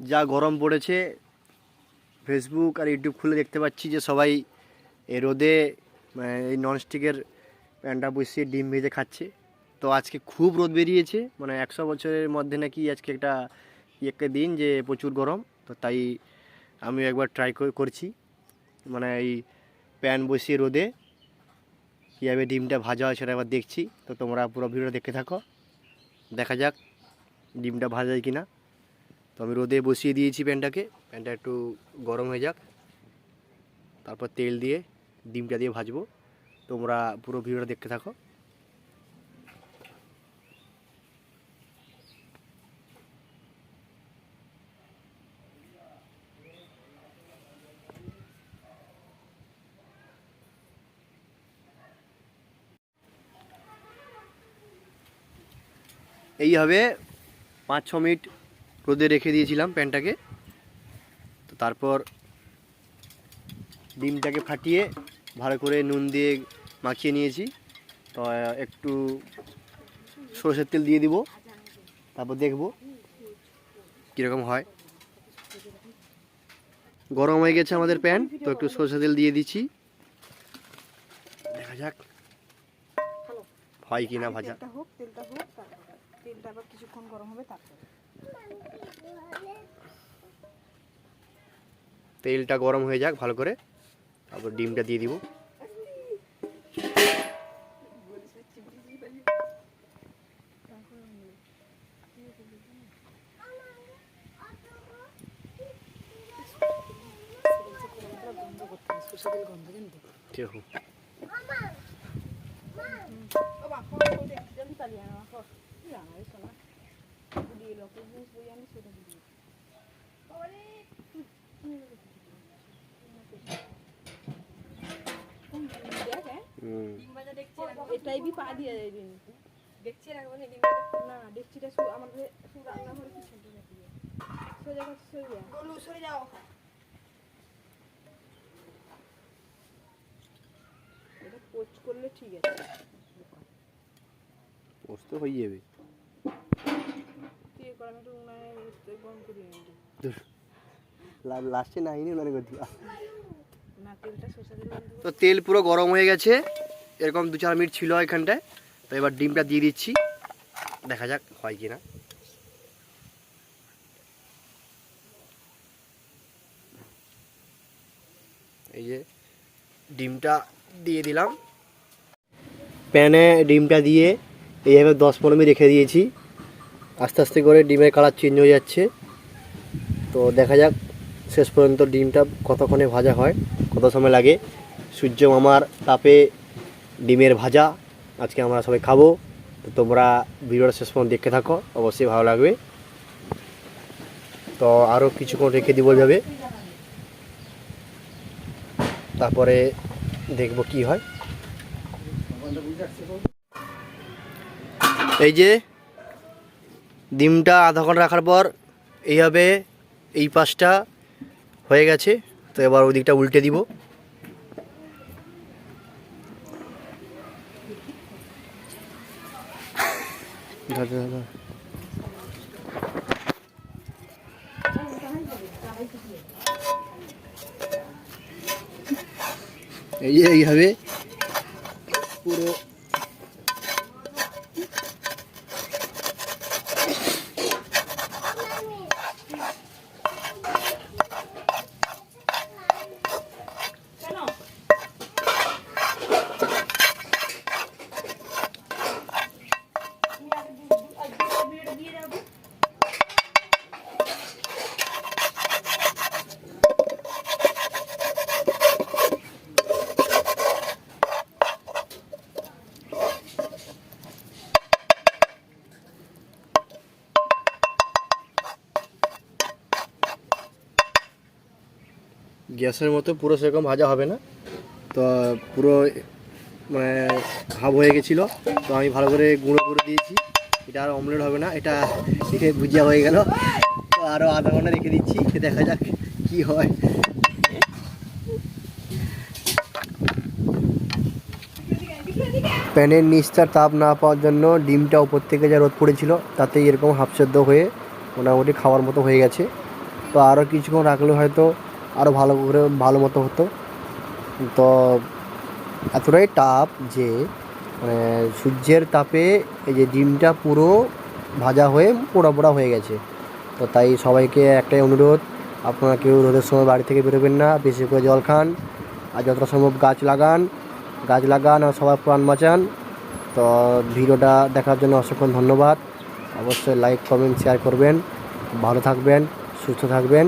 যা গরম পড়েছে ফেসবুক আর ইউটিউব খুলে দেখতে পাচ্ছি যে সবাই এই রোদে এই ননস্টিকের প্যানটা বসিয়ে ডিম ভেজে খাচ্ছে। তো আজকে খুব রোদ বেরিয়েছে মানে একশো বছরের মধ্যে নাকি আজকে একটা একটা দিন যে প্রচুর গরম। তো তাই আমি একবার ট্রাই করছি মানে এই প্যান বসিয়ে রোদে কীভাবে ডিমটা ভাজা হয় সেটা একবার দেখছি। তো তোমরা পুরো ভিডিওটা দেখতে থাকো, দেখা যাক ডিমটা ভাজা যায় কি না তো আমি রোদে বসিয়ে দিয়েছি প্যানটাকে। প্যানটা একটু গরম হয়ে যাক। তারপর তেল দিয়ে ডিমটা দিয়ে ভাজবো। তোমরা পুরো ভিডিওটা দেখতে থাকো। এইভাবে পাঁচ ছ মিনিট রোদে রেখে দিয়েছিলাম প্যানটাকে। তো তারপর ডিমটাকে ফাটিয়ে ভালো করে নুন দিয়ে মাখিয়ে নিয়েছি। তো একটু সরষের তেল দিয়ে দিব, তারপর দেখব কীরকম হয়। গরম হয়ে গেছে আমাদের প্যান, তো একটু সরষের তেল দিয়ে দিচ্ছি। দেখা যাক হয় কি না ভাজা হোক, তেলটা হোক তেলটা আবার কিছুক্ষণ গরম হবে তেলটা গরম হয়ে যাক ভালো করে। তারপর ডিমটা দিয়ে দিব। সরষে তেল গন্ধ কিন্তু দেখো হুম। এটাই বি পা দিয়ে যাই দিন দেখছি রাখব না ডিম না ডেকচিটা শু আমাদের শু রান্না করে কিছু সোজা কথা সোজা গলু সরে যাও। এটা পোচ করলে ঠিক আছে। পোস্ত হয়ে যাবে। লাস্টে না তো তেল পুরো গরম হয়ে গেছে। এরকম দু চার মিনিট ছিল এখানটায়। তো এবার ডিমটা দিয়ে দিচ্ছি। দেখা যাক হয় কি না এই যে ডিমটা দিয়ে দিলাম। প্যানে ডিমটা দিয়ে এইভাবে দশ পনেরো মিনিট রেখে দিয়েছি। আস্তে আস্তে করে ডিমের কালার চেঞ্জ হয়ে যাচ্ছে। তো দেখা যাক, শেষ পর্যন্ত ডিমটা কতক্ষণে ভাজা হয়, কত সময় লাগে। সূর্য মামার তাপে ডিমের ভাজা, আজকে আমরা সবাই খাব। তো তোমরা ভিডিওটা শেষ পর্যন্ত দেখতে থাকো, অবশ্যই ভালো লাগবে। তো আরও কিছুক্ষণ রেখে দিব যাবে তারপরে দেখব কি হয়। এই যে ডিমটা আধা ঘণ্টা রাখার পর এইভাবে এই পাশটা হয়ে গেছে। তো এবার ওই দিকটা উল্টে দিব। এইভাবে পুরো গ্যাসের মতো পুরো সেরকম ভাজা হবে না। তো পুরো মানে হাফ হয়ে গেছিল। তো আমি ভালো করে গুঁড়ো করে দিয়েছি। এটা আর অমলেট হবে না, এটা দেখে ভুজিয়া হয়ে গেল। তো আরও আধা ঘণ্টা রেখে দিচ্ছি দেখা যাক কি হয়। প্যানের নিচটার তাপ না পাওয়ার জন্য ডিমটা উপর থেকে যা রোদ পড়েছিল, তাতেই এরকম হাফ সেদ্ধ হয়ে মোটামুটি খাওয়ার মতো হয়ে গেছে। তো আরও কিছুক্ষণ রাখলে হয়তো আরও ভালো করে, ভালো মতো হতো। তো এতটাই টাপ যে মানে সূর্যের তাপে এই যে ডিমটা পুরো ভাজা হয়ে পোড়া পোড়া হয়ে গেছে। তো তাই সবাইকে একটাই অনুরোধ, আপনারা কেউ রোদের সময় বাড়ি থেকে বেরোবেন না বেশি করে জল খান, আর যতটা সম্ভব গাছ লাগান গাছ লাগান আর সবার প্রাণ বাঁচান। তো ভিডিওটা দেখার জন্য অসংখ্য ধন্যবাদ। অবশ্যই লাইক কমেন্ট শেয়ার করবেন। ভালো থাকবেন, সুস্থ থাকবেন।